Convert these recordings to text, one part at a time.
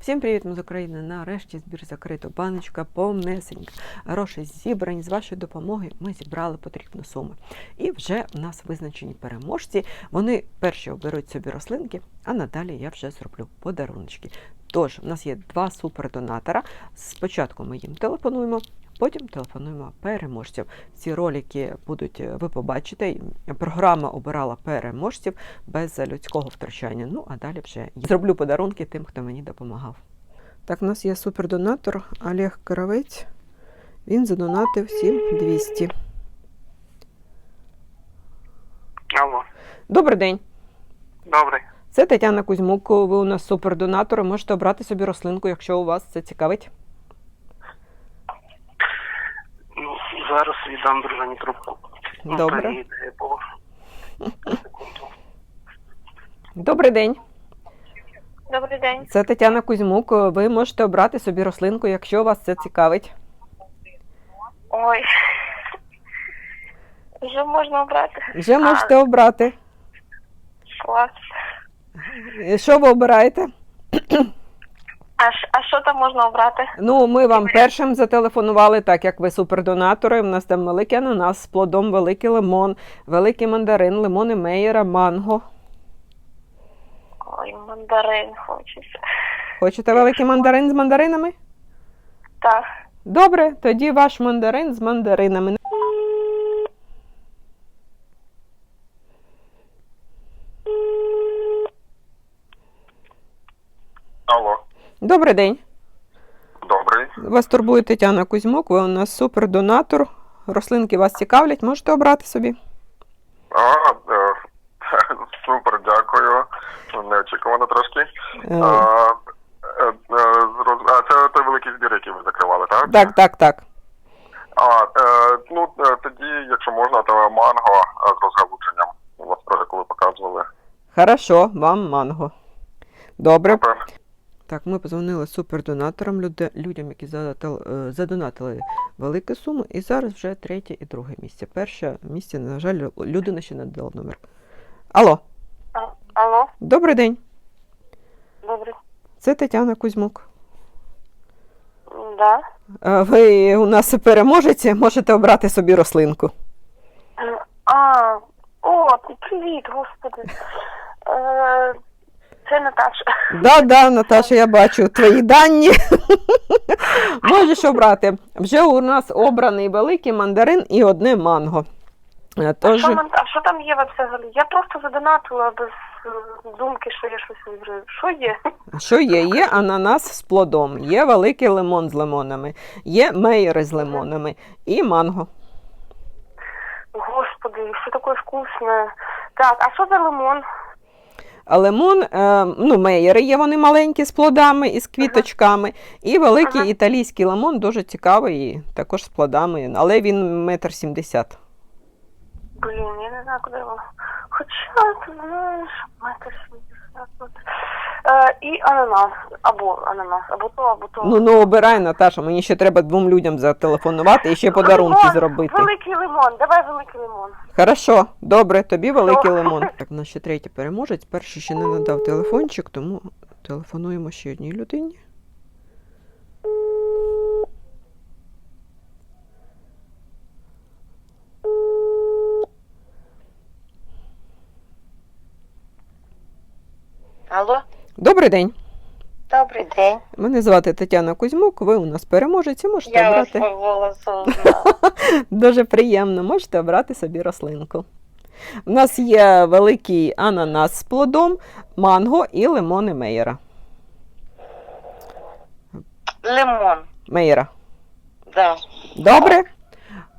Всім привіт, з України. Нарешті збір закрито. Баночка повнесенька. Гроші зібрані. З вашої допомоги ми зібрали потрібну суму. І вже в нас визначені переможці. Вони перші оберуть собі рослинки, а надалі я вже зроблю подаруночки. Тож, у нас є два супердонатора. Спочатку ми їм телефонуємо. Потім телефонуємо переможцям. Ці ролики будуть, е, ви побачите. Програма обирала переможців без людського втручання. Ну, а далі вже я зроблю подарунки тим, хто мені допомагав. Так, у нас є супердонатор Олег Каравець. Він задонатив 7200. Алло, Добрий день. добрий. Це Тетяна Кузьмук. Ви у нас супердонатор. Можете обрати собі рослинку, якщо у вас це цікавить. Ну, зараз віддам дружині трубку. Ну, Добре. Добрий день. Добрий день. Це Тетяна Кузьмук. Ви можете обрати собі рослинку, якщо вас це цікавить. Ой. Вже можна обрати. Вже можете обрати. Клас. Що ви обираєте? А, ш- а що там можна обрати? Ну, ми вам першим зателефонували, так як ви супердонатори. У нас там великий ананас з плодом, великий лимон, великий мандарин, лимони Мейера, манго. Ой, мандарин хочеться. Хочете великий мандарин з мандаринами? Так. Добре, тоді ваш мандарин з мандаринами. Алло, Добрий день. добрий. Вас турбує Тетяна Кузьмук. Ви у нас супердонатор. Рослинки вас цікавлять, можете обрати собі. А, е, супер, дякую. Неочікувано трошки. Е, А, е, е, зроз- а це той великий збір, який ви закривали, так? Так, так, так. А, е, ну е, тоді, якщо можна, то манго е, з розгалудженням. У вас теж коли показували. Хорошо, вам манго. Добре. Супер. Так, ми позвонили супердонаторам, людям, які е, задонатили велику суму, і зараз вже третє і друге місце. Перше місце, на жаль, людина ще не дала номер. Алло, А, алло, добрий день. добре. Це Тетяна Кузьмук. Да. Е, Ви у нас переможеці, можете обрати собі рослинку. А, о, ти привіт, господи. Це Наташа. Да, да, Наташа, я бачу твої дані. Можеш обрати. Вже у нас обраний великий мандарин і одне манго. Е, А що, а що там є взагалі? Я просто задонатила без е, думки, що я щось виберу. Що є? що є? Є ананас з плодом, є великий лимон з лимонами, є мейери з лимонами і манго. Господи, все таке вкусне. Так, а що за лимон? А лимон, е, ну, меєри є вони маленькі з плодами і з квіточками. І великий Ага. італійський лимон дуже цікавий, і також з плодами, але він метр сімдесят. Блін, я не знаю, куди його. Хоча, ти знаєш, метр сімдесят. Е, і ананас. Або ананас, або то, або то. Ну, ну обирай, Наташа, мені ще треба двом людям зателефонувати і ще подарунки Лимон, зробити. Великий лимон, давай великий лимон. Хорошо, добре, тобі великий лимон. Так, у нас ще третій переможець. Перший ще не надав телефончик, тому телефонуємо ще одній людині. Алло? Добрий день. Добрий день. Мене звати Тетяна Кузьмук. Ви у нас переможець і можете Я вас обрати. по голосу. Дуже приємно, можете обрати собі рослинку. У нас є великий ананас з плодом, манго і лимони Мейера. Лимон, Мейера. да. Добре.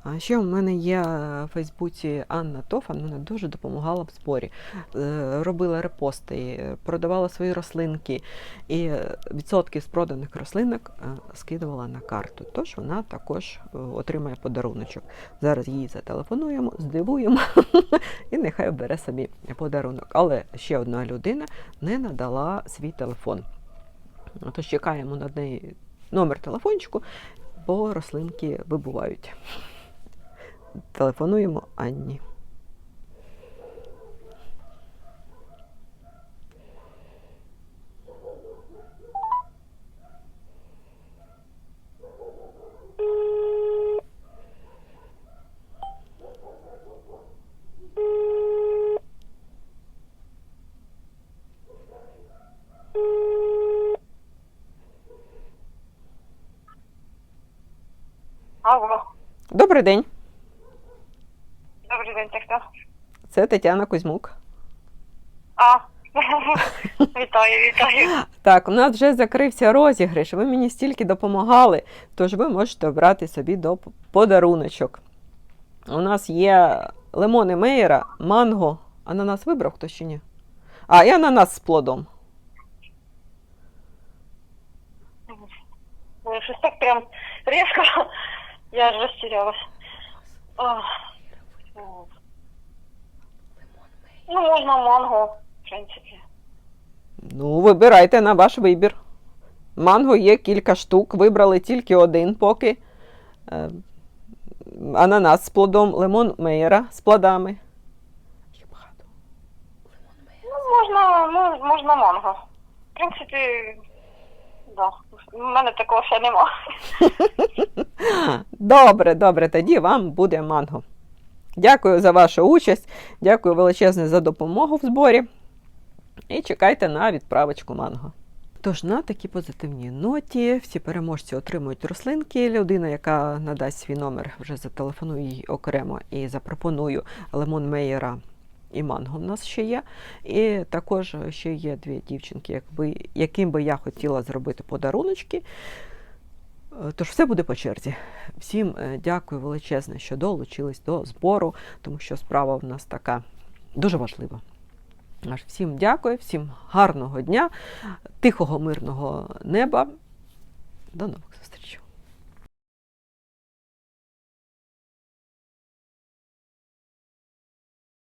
А ще у мене є в Фейсбуці Анна Тофан, вона дуже допомагала в зборі. Е, Робила репости, продавала свої рослинки і відсотки з проданих рослинок е, скидувала на карту. Тож вона також е, отримає подаруночок. Зараз їй зателефонуємо, здивуємо і нехай бере собі подарунок. Але ще одна людина не надала свій телефон. Тож чекаємо на неї номер телефончику, бо рослинки вибувають телефонуємо Анні. Добрий день добрий хто? це Тетяна Кузьмук. А, вітаю, вітаю. Так, у нас вже закрився розіграш. Ви мені стільки допомагали, тож ви можете обрати собі до подаруночок. У нас є лимони Мейера, манго. Ананас вибрав хтось чи ні? А, і ананас з плодом. Щось так прям різко. Я аж розтірялась. Ах, ну. Ну, можна манго, в принципі. Ну, вибирайте на ваш вибір. Манго є кілька штук, вибрали тільки один поки. Е, Ананас з плодом, лимон Мейера з плодами. Їх багато. Ну, можна, ну, можна манго. В принципі, да. У мене такого ще нема. Добре, добре, тоді вам буде манго. Дякую за вашу участь, дякую величезне за допомогу в зборі. І чекайте на відправочку манго. Тож на такій позитивній ноті всі переможці отримують рослинки. Людина, яка надасть свій номер, вже зателефоную їй окремо і запропоную лимон Мейера і манго в нас ще є. І також ще є дві дівчинки, якби, яким би я хотіла зробити подаруночки. Е, Тож все буде по черзі. Всім е, дякую величезне, що долучились до збору, тому що справа в нас така дуже важлива. Аж всім дякую, всім гарного дня, тихого, мирного неба. До нових зустрічей.